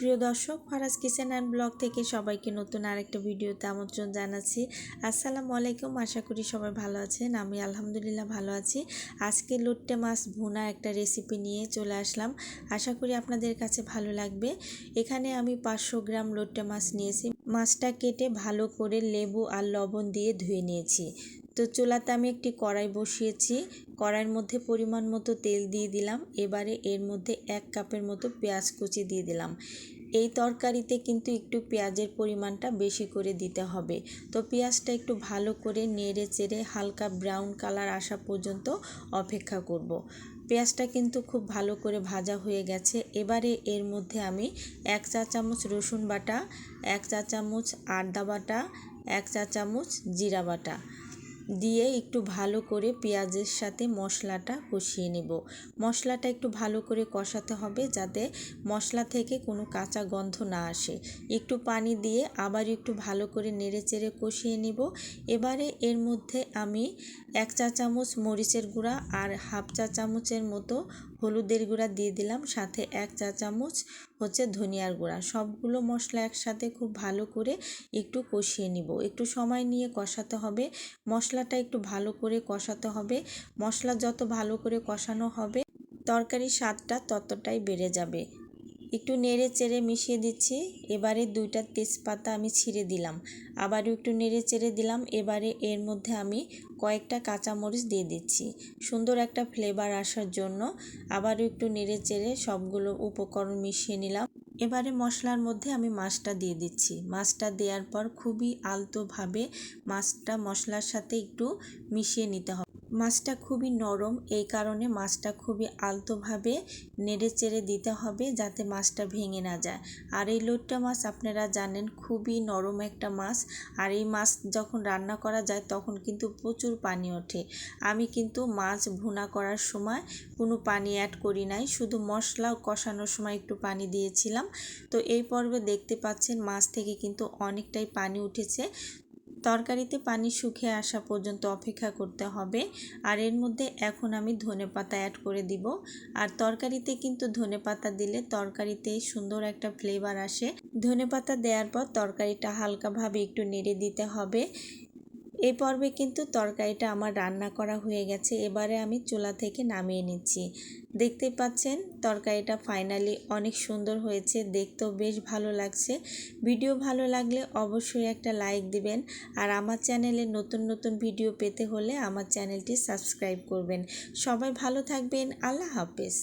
সুপ্রিয় দর্শক, Faraz kitchen and blog থেকে সবাইকে নতুন আরেকটা ভিডিওতে আমন্ত্রণ জানাচ্ছি। আসসালামু আলাইকুম, আশা করি সবাই ভালো আছেন। আমি আলহামদুলিল্লাহ ভালো আছি। আজকে লোট্টে মাছ ভুনা একটা রেসিপি নিয়ে চলে আসলাম। আশা করি আপনাদের কাছে ভালো লাগবে। এখানে আমি পাঁচশো গ্রাম লোট্টে মাছ নিয়েছি। মাছটা কেটে ভালো করে লেবু আর লবণ দিয়ে ধুয়ে নিয়েছি। তো চুলাতে আমি একটি কড়াই বসিয়েছি। কড়াইয়ের মধ্যে পরিমাণ মতো তেল দিয়ে দিলাম। এবারে এর মধ্যে এক কাপের মতো পেঁয়াজ কুচি দিয়ে দিলাম। এই তরকারিতে কিন্তু একটু পেঁয়াজের পরিমাণটা বেশি করে দিতে হবে। তো পেঁয়াজটা একটু ভালো করে নেড়ে চেড়ে হালকা ব্রাউন কালার আসা পর্যন্ত অপেক্ষা করব। পেঁয়াজটা কিন্তু খুব ভালো করে ভাজা হয়ে গেছে। এবারে এর মধ্যে আমি এক চা চামচ রসুন বাটা, এক চা চামচ আদা বাটা, এক চা চামচ জিরা বাটা। দিয়ে একটু ভালো করে পেঁয়াজের সাথে মশলাটা কষিয়ে নেব। মশলাটা একটু ভালো করে কষাতে হবে যাতে মশলা থেকে কোনো কাঁচা গন্ধ না আসে। একটু পানি দিয়ে আবার একটু ভালো করে নেড়ে চেড়ে কষিয়ে নেব। এবারে এর মধ্যে আমি এক চা চামচ মরিচের গুঁড়া আর হাফ চা চামচের মতো হলুদের গুঁড়া দিয়ে দিলাম। সাথে এক চা চামচ হচ্ছে ধনিয়ার গুঁড়া। সবগুলো মশলা একসাথে খুব ভালো করে একটু কষিয়ে নিব। একটু সময় নিয়ে কষাতে হবে। মশলাটা একটু ভালো করে কষাতে হবে। মশলা যত ভালো করে কষানো হবে, তরকারির স্বাদটা ততটাই বেড়ে যাবে। একটু নেড়ে চেড়ে মিশিয়ে দিচ্ছি। এবারে দুইটা তেজপাতা আমি ছিঁড়ে দিলাম। আবারও একটু নেড়ে চেড়ে দিলাম। এবারে এর মধ্যে আমি কয়েকটা কাঁচামরিচ দিয়ে দিচ্ছি। সুন্দর একটা ফ্লেভার আসার জন্য আবারও একটু নেড়ে চেড়ে সবগুলো উপকরণ মিশিয়ে নিলাম। এবারে মশলার মধ্যে আমি মাছটা দিয়ে দিচ্ছি। মাছটা দেওয়ার পর খুবই আলতোভাবে মাছটা মশলার সাথে একটু মিশিয়ে নিতে হবে। মাছটা খুবই নরম, এই কারণে মাছটা খুবই আলতোভাবে নেড়ে চেড়ে দিতে হবে যাতে মাছটা ভেঙে না যায়। আর এই লোটটা মাছ আপনারা জানেন খুবই নরম একটা মাছ, আর এই মাছ যখন রান্না করা যায় তখন কিন্তু প্রচুর পানি ওঠে। আমি কিন্তু মাছ ভুনা করার সময় কোনো পানি অ্যাড করি নাই, শুধু মশলা কষানোর সময় একটু পানি দিয়েছিলাম। তো এই পর্বে দেখতে পাচ্ছেন মাছ থেকে কিন্তু অনেকটাই পানি উঠেছে। তরকারিতে পানি শুকিয়ে আসা পর্যন্ত অপেক্ষা করতে হবে। আর এর মধ্যে এখন আমি ধনে পাতা অ্যাড করে দিব। আর তরকারিতে কিন্তু ধনে পাতা দিলে তরকারিতে সুন্দর একটা ফ্লেভার আসে। ধনে পাতা দেওয়ার পর তরকারিটা হালকাভাবে একটু নেড়ে দিতে হবে। এই পর্বে কিন্তু তরকারিটা আমার রান্না করা হয়ে গেছে, এবারে আমি চুলা থেকে নামিয়ে নিচ্ছি। দেখতে পাচ্ছেন, তরকারিটা ফাইনালি অনেক সুন্দর হয়েছে, দেখতেও বেশ ভালো লাগছে। ভিডিও ভালো লাগলে অবশ্যই একটা লাইক দিবেন, আর আমার চ্যানেলে নতুন নতুন ভিডিও পেতে হলে আমার চ্যানেলটি সাবস্ক্রাইব করবেন। সবাই ভালো থাকবেন, আল্লাহ হাফেজ।